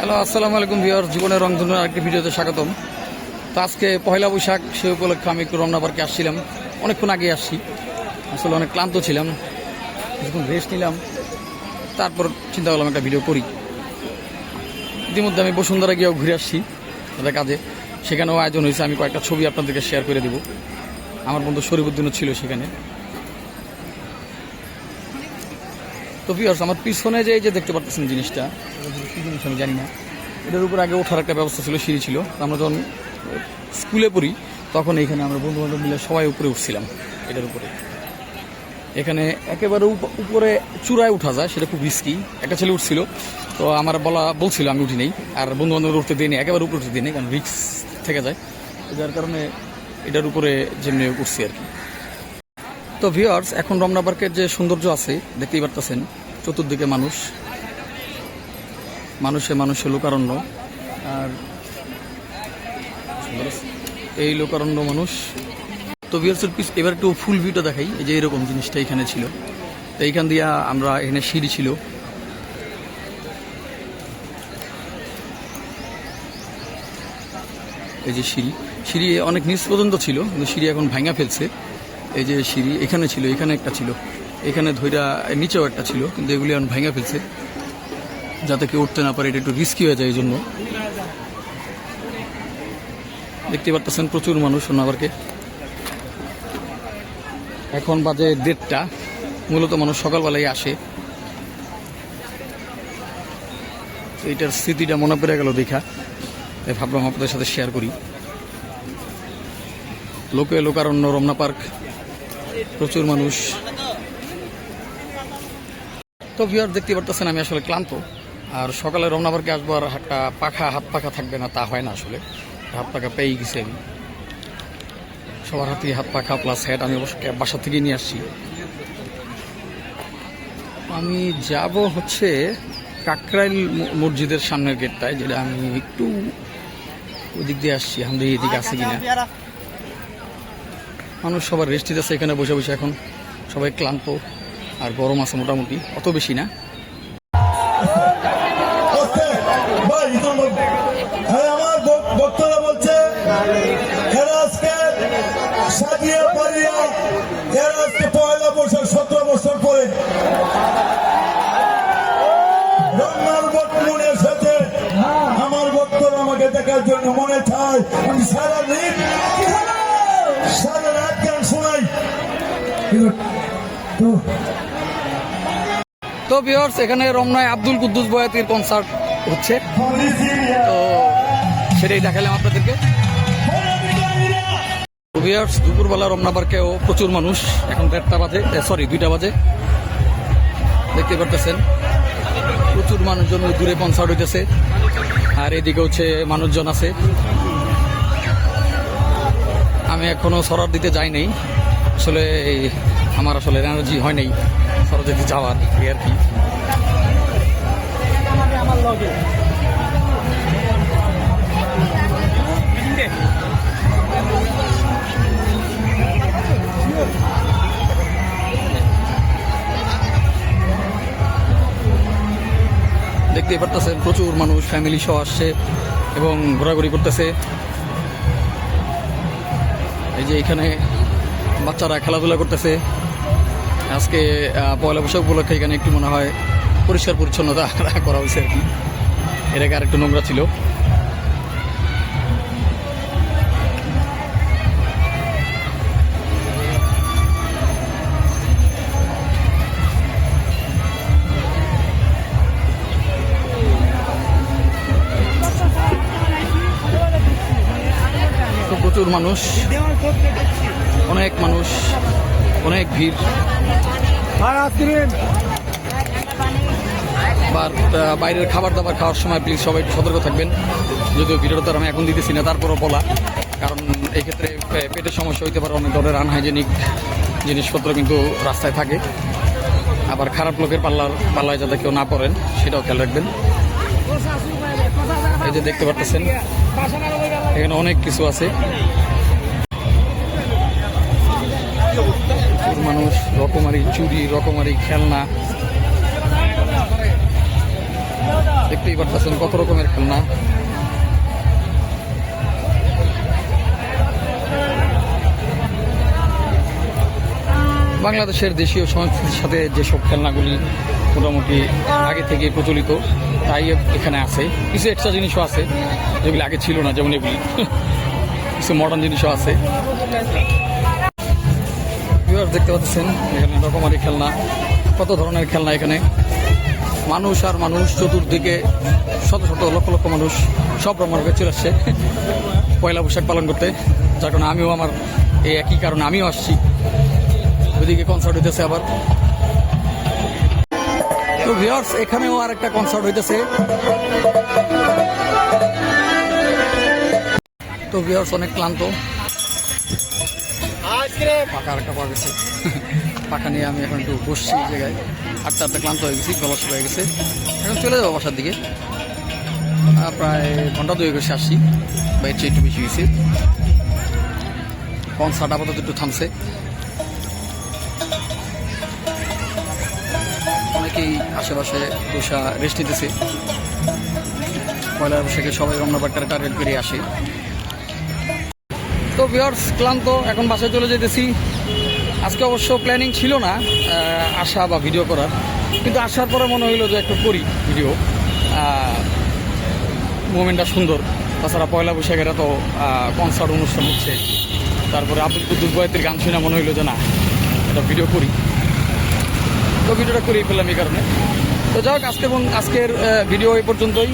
Hello, আসসালামু আলাইকুম viewer জীবনের রংধনু আরেকটি ভিডিওতে স্বাগতম। তো আজকে পয়লা বৈশাখ, সে উপলক্ষে আমি একটু রমনা পার্কে আসছিলাম। অনেকক্ষণ আগে আসছি। আসলে অনেক ক্লান্ত ছিলাম, কিছুক্ষণ রেস্ট নিলাম, তারপর চিন্তা করলাম একটা ভিডিও করি। ইতিমধ্যে আমি বসুন্ধরা গিয়েও ঘুরে আসছি একটা কাজে। সেখানেও আয়োজন হয়েছে, আমি কয়েকটা ছবি আপনাদেরকে শেয়ার করে দিব। আমার বন্ধু শরীফুদ্দিনও ছিল সেখানে। তো ভিউয়ার্স আমার পিছনে যে এই যে দেখতে পারতেছেন জিনিসটা, কী জিনিস আমি জানি না, এটার উপর আগে ওঠার একটা ব্যবস্থা ছিল, সিঁড়ি ছিল। আমরা যখন স্কুলে পড়ি, তখন এইখানে আমরা বন্ধু বান্ধব মিলে সবাই উপরে উঠছিলাম, এটার উপরে। এখানে একেবারে উপ- উপরে চূড়ায় উঠা যায়, সেটা খুব রিস্কি একটা ছেলে উঠছিল, তো আমার বলা, বলছিল, আমি উঠি নেই। আর বন্ধু বান্ধব উঠতে দিই একেবারে উপরে উঠতে দিই কারণ রিক্স থেকে যায়। যার কারণে এটার উপরে যেমনি উঠছি আর কি। তো ভিওয়ার্স এখন রমনা পার্কের যে সৌন্দর্য আছে, দেখতেই পারতেছেন, চতুর্দিকে মানুষ। মানুষে মানুষে লোকারণ্য। আর এই লোকারণ্য মানুষ। তো ভিওয়ার্সের পিস এবার একটু ফুল ভিউটা দেখাই, এই যে এরকম জিনিসটা এখানে ছিল। তো এইখান দিয়ে আমরা এখানে সিঁড়ি ছিল। এই যে সিঁড়ি। সিঁড়ি অনেক নিচ পর্যন্ত ছিল, কিন্তু সিঁড়ি এখন ভাঙা ফেলছে। এই যে সিঁড়ি, এখানে ছিল, এখানে একটা ছিল। এখানে ধৈরা নিচেও একটা ছিল, কিন্তু এগুলি এখন ভাঙা ফেলছে। যাতে কেউ উঠতে না পারে, এটা একটু রিস্কি হয়ে যায় এই জন্য দেখতে পারতেছেন প্রচুর মানুষ সোনাবারকে এখন বাজে দেড়টা। মূলত মানুষ সকালবেলায় আসে। এইটার স্মৃতিটা মনে পড়ে গেল দেখা। তাই ভাবলাম আপনাদের সাথে শেয়ার করি। লোকে লোকারণ্য রমনা পার্ক। প্রচুর মানুষ। তো ভিউয়ার দেখতে পারতেছেন, আমি আসলে ক্লান্ত। আর সকালে রমনা পার্কে আসব আর একটা পাখা, হাত পাখা থাকবে না, তা হয় না আসলে। হাত পাখা পেয়ে গেছি আমি। সবার হাতে হাত পাখা প্লাস হেড আমি অবশ্য বাসা থেকে নিয়ে আসছি। আমি যাব হচ্ছে কাকরাইল মসজিদের সামনের গেটটায় যেটা আমি একটু ওদিক দিয়ে আসছি। আমাদের এদিকে আছে কিনা? মানুষ সবার রেস্ট আছে এখানে বসে বসে এখন। সবাই ক্লান্ত আর গরম আছে মোটামুটি, অত বেশি না। তো বিয়ার্স এখানে রমনায় আব্দুল কুদ্দুস বয়াতির কনসার্ট হচ্ছে। তো সেটাই দেখালাম আপনাদেরকে। বিয়ার্স দুপুরবেলা রমনা পার্কেও প্রচুর মানুষ। এখন দেড়টা বাজে সরি দুইটা বাজে। দেখতে পারতেছেন, প্রচুর মানুষজন দূরে কনসার্ট হইতেছে। আর এদিকে হচ্ছে মানুষজন আছে। আমি এখনও সরার দিতে যাই নাই। আসলে এই আমার আসলে এনার্জি হয় নাই সরার দিতে যাওয়ার এই আর কি। দেখতেই পারতেছেন, প্রচুর মানুষ ফ্যামিলি সহ আসছে এবং ঘোরাঘুরি করতেছে। এই যে এখানে বাচ্চারা খেলাধুলা করতেছে। আজকে পয়লা বৈশাখ উপলক্ষে এখানে একটু মনে হয় পরিষ্কার পরিচ্ছন্নতা করা হয়েছে আর কি। এর আগে আরেকটু নোংরা ছিল। প্রচুর মানুষ। অনেক মানুষ অনেক ভিড়। আর বাইরের খাবার দাবার খাওয়ার সময় প্লিজ সবাই সতর্ক থাকবেন। যদিও ভিডিওটা তো আমি এখন দিতেছি না তারপরও বলা। কারণ এই ক্ষেত্রে পেটের সমস্যা হইতে পারে অনেক ধরনের আনহাইজেনিক জিনিসপত্র কিন্তু রাস্তায় থাকে। আবার খারাপ লোকের পাল্লার পাল্লায় যাতে কেউ না পড়েন সেটাও খেয়াল রাখবেন। এই যে দেখতে পাচ্ছেন এখানে অনেক কিছু আছে। মানুষ, রকমারি চুরি, রকমারি খেলনা। দেখতেই পারতেছেন কত রকমের খেলনা। বাংলাদেশের দেশীয় সংস্কৃতির সাথে যেসব খেলনাগুলি মোটামুটি আগে থেকে প্রচলিত, তাই এখানে আছে। কিছু এক্সট্রা জিনিসও আছে, যেগুলি আগে ছিল না, যেমন এগুলি। কিছু মডার্ন জিনিসও আছে। ভিউয়ার্স দেখতে পাচ্ছেন, এখানে রকমারি খেলনা, কত ধরনের খেলনা এখানে। মানুষ আর মানুষ চতুর্দিকে শত শত লক্ষ লক্ষ মানুষ, সব রকমের চলে আসছে। পয়লা বৈশাখ পালন করতে। যার কারণে আমিও আমার এই একই কারণে আমিও আসছি। ওইদিকে কনসার্ট হইতেছে আবার। তো ভিউয়ার্স এখানেও আর একটা কনসার্ট হইতেছে। তো ভিউয়ার্স অনেক ক্লান্ত। পাকা একটা পাওয়া গেছে। পাকা নিয়ে আমি এখন একটু বসছি জায়গায়। আটটা আটটা ক্লান্ত হয়ে গেছি গলা শুকিয়ে গেছে। এখন চলে যাব বাসার দিকে। প্রায় ঘণ্টা দুই গেছে আসছি। বা এর একটু বেশি গেছি কনসার্ট আপাতত একটু থামছে। অনেকেই আশেপাশে বসা রেস্ট নিতেছে। পয়লা বৈশাখে সবাই রমনা রমনাবাট্টারে টার্গেট করে আসে। তো ভিওর্স ক্লান্ত, এখন বাসায় চলে যেতেছি। আজকে অবশ্য প্ল্যানিং ছিল না আসা বা ভিডিও করার। কিন্তু আসার পরে মনে হইল যে একটু করি ভিডিও মুভমেন্টটা সুন্দর। তাছাড়া পয়লা বৈশাখের তো কনসার্ট অনুষ্ঠান হচ্ছে। তারপরে আব্দুল কুদ্দুস বয়তের গান শুনে মনে হইল যে না, একটা ভিডিও করি। তো ভিডিওটা করিয়ে ফেললাম এই কারণে। তো যাই হোক, আজকে আজকের ভিডিও এই পর্যন্তই।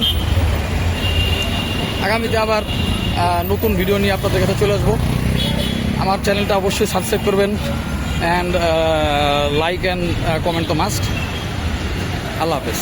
আগামীতে আবার নতুন ভিডিও নিয়ে আপনাদের কাছে চলে আসব। আমার চ্যানেলটা অবশ্যই সাবস্ক্রাইব করবেন অ্যান্ড লাইক অ্যান্ড কমেন্ট তো মাস্ট আল্লাহ হাফেজ।